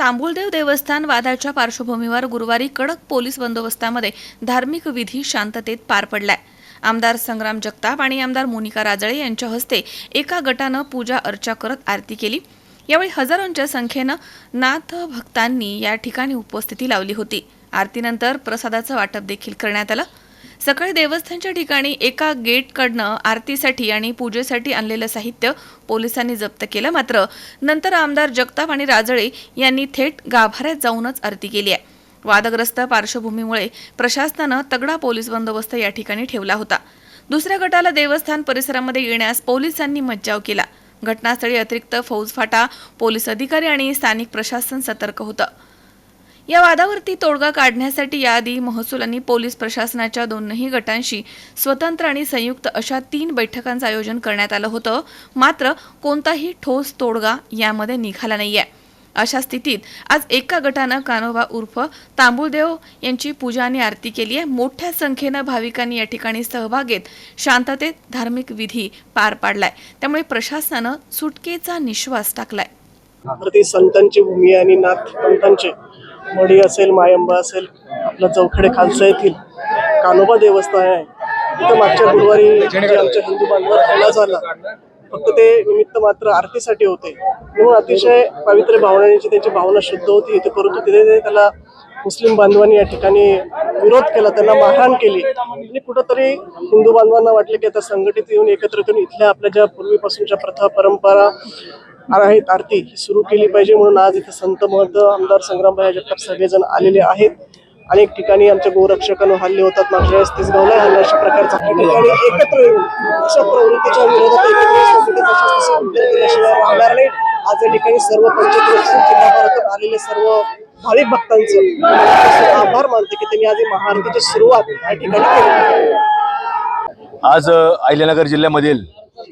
तांबुलदेव देवस्थान वादाच्या पार्श्वभूमीवर गुरुवारी कडक पोलीस बंदोबस्तामध्ये धार्मिक विधी शांततेत पार पडलाय. आमदार संग्राम जगताप आणि आमदार मोनिका राजळे यांच्या हस्ते एका गटानं पूजा अर्चा करत आरती केली. यावेळी हजारोंच्या संख्येनं नाथ भक्तांनी या ठिकाणी उपस्थिती लावली होती. आरतीनंतर प्रसादाचं वाटप देखील करण्यात आलं. सकाळी देवस्थानच्या ठिकाणी एका गेटकडनं आरतीसाठी आणि पूजेसाठी आणलेलं साहित्य पोलिसांनी जप्त केलं. मात्र नंतर आमदार जगताप आणि राजळे यांनी थेट गाभाऱ्यात जाऊनच आरती केली आहे. वादग्रस्त पार्श्वभूमीमुळे प्रशासनानं तगडा पोलीस बंदोबस्त या ठिकाणी ठेवला होता. दुसऱ्या गटाला देवस्थान परिसरामध्ये येण्यास पोलिसांनी मज्जाव केला. घटनास्थळी अतिरिक्त फौजफाटा पोलीस अधिकारी आणि स्थानिक प्रशासन सतर्क होतं. या वादावरती तोडगा काढण्यासाठी याआधी महसूल आणि पोलीस प्रशासनाच्या दोनही गटांशी स्वतंत्र आणि संयुक्त अशा तीन बैठकांचं आयोजन करण्यात आलं होतं. मात्र कोणताही ठोस तोडगा यामध्ये निघाला नाहीये. अशा स्थितीत आज एका गटानं कानोबा उर्फ तांबुलदेव यांची पूजा आणि आरती केली आहे. मोठ्या संख्येनं भाविकांनी या ठिकाणी सहभाग घेत शांततेत धार्मिक विधी पार पाडलाय. त्यामुळे प्रशासनानं सुटकेचा निश्वास टाकलाय. संतांची भूमी आणि नाथ पंथांचे मढी असेल मायंबा असेल आपलं चौखडे खालसा येथील कानोबा देवस्थान आहे. तिथं मागच्या गुरुवारी जे आमच्या हिंदू बांधवांवर हल्ला झाला फक्त ते निमित्त मात्र आरतीसाठी होते. म्हणून अतिशय पवित्र भावनांची त्यांची भावना शुद्ध होती इथे परंतु तिथे त्याला मुस्लिम बांधवांनी या ठिकाणी विरोध केला त्यांना मारहाण केली. आणि कुठंतरी हिंदू बांधवांना वाटलं की आता संघटित येऊन एकत्रित येऊन इथल्या आपल्या ज्या पूर्वीपासूनच्या प्रथा परंपरा आहेत आरती ही सुरू केली पाहिजे म्हणून आज इथे संत महंत आमदार संग्रामभाई जगताप सगळेजण आलेले आहेत. अनेक ठिकाणी आमच्या गोरक्षकांवर हल्ले होतात. मागच्या वेळेस तिसगावला हल्ला अशा प्रकारचा ठिकाणी एकत्र येऊन अशा प्रवृत्तीच्या विरोधात एकत्र राहणार नाही आज या ठिकाणी सर्व पंचायत आलेले सर्व भाविक भक्तांचं आभार मानते की त्यांनी आज महाआरतीची सुरुवात या ठिकाणी केली. आज अहिल्यानगर जिल्ह्यामधील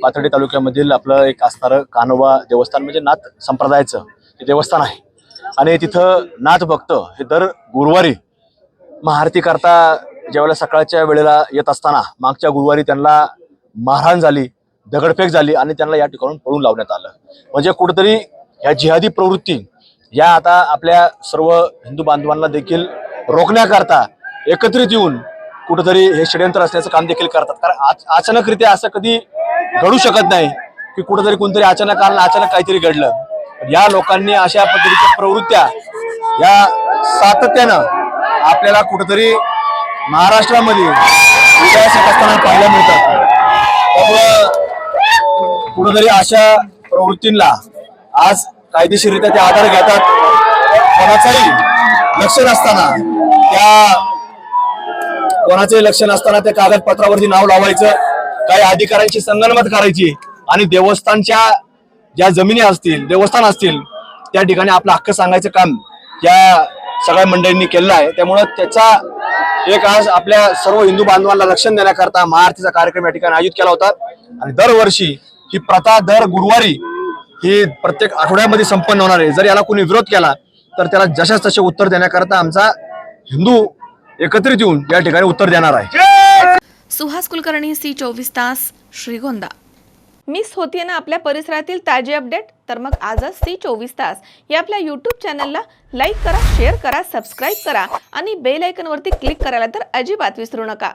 पाथर्डी तालुक्यामधील आपलं एक असणारं कानोबा देवस्थान म्हणजे नाथ संप्रदायाचं ते देवस्थान आहे. आणि तिथं नाथ भक्त हे दर गुरुवारी महाआरती करता ज्यावेळेला सकाळच्या वेळेला येत असताना मागच्या गुरुवारी त्यांना मारहाण झाली दगडफेक झाली आणि त्यांना या ठिकाणून पळून लावण्यात आलं. म्हणजे कुठेतरी ह्या जिहादी प्रवृत्ती या आता आपल्या सर्व हिंदू बांधवांना देखील रोखण्याकरता एकत्रित येऊन कुठेतरी हे षडयंत्र असण्याचं काम देखील करतात. कारण अचानकरित्या असं कधी घडू शकत नाही की कुठेतरी कोणतरी अचानक आलं अचानक काहीतरी घडलं. या लोकांनी अशा पद्धतीच्या प्रवृत्त्या या सातत्यानं आपल्याला कुठेतरी महाराष्ट्रामध्ये उदयास असताना पाहायला मिळतात. त्यामुळं कुठेतरी अशा प्रवृत्तींना आज कायदेशीररित्या ते आधार घेतात. कोणाचाही लक्ष नसताना त्या कोणाचंही लक्ष नसताना त्या कागदपत्रावरती नाव लावायचं. काही अधिकाऱ्यांची संगणमत करायची आणि देवस्थानच्या ज्या जमिनी असतील देवस्थान असतील त्या ठिकाणी आपलं हक्क सांगायचं काम या सगळ्या मंडळींनी केलेलं आहे. त्यामुळं त्याचा एक आज आपल्या सर्व हिंदू बांधवांना लक्षण देण्याकरता महाआरतीचा कार्यक्रम या ठिकाणी आयोजित केला होता. आणि दरवर्षी ही प्रथा दर गुरुवारी ही प्रत्येक आठवड्यामध्ये संपन्न होणार आहे. जर याला कोणी विरोध केला तर त्याला जशाच तसे उत्तर देण्याकरता आमचा हिंदू एकत्रित येऊन या ठिकाणी उत्तर देणार आहे. सुहास कुलकर्णी सी चोवीस तास श्रीगोंदा. मिस होतीये ना आपल्या परिसरातील ताजे अपडेट? तर मग आजच सी चोवीस तास. या आपल्या यूट्यूब चॅनलला लाईक करा शेअर करा सबस्क्राईब करा आणि बेल आयकनवरती क्लिक करायला तर अजिबात विसरू नका.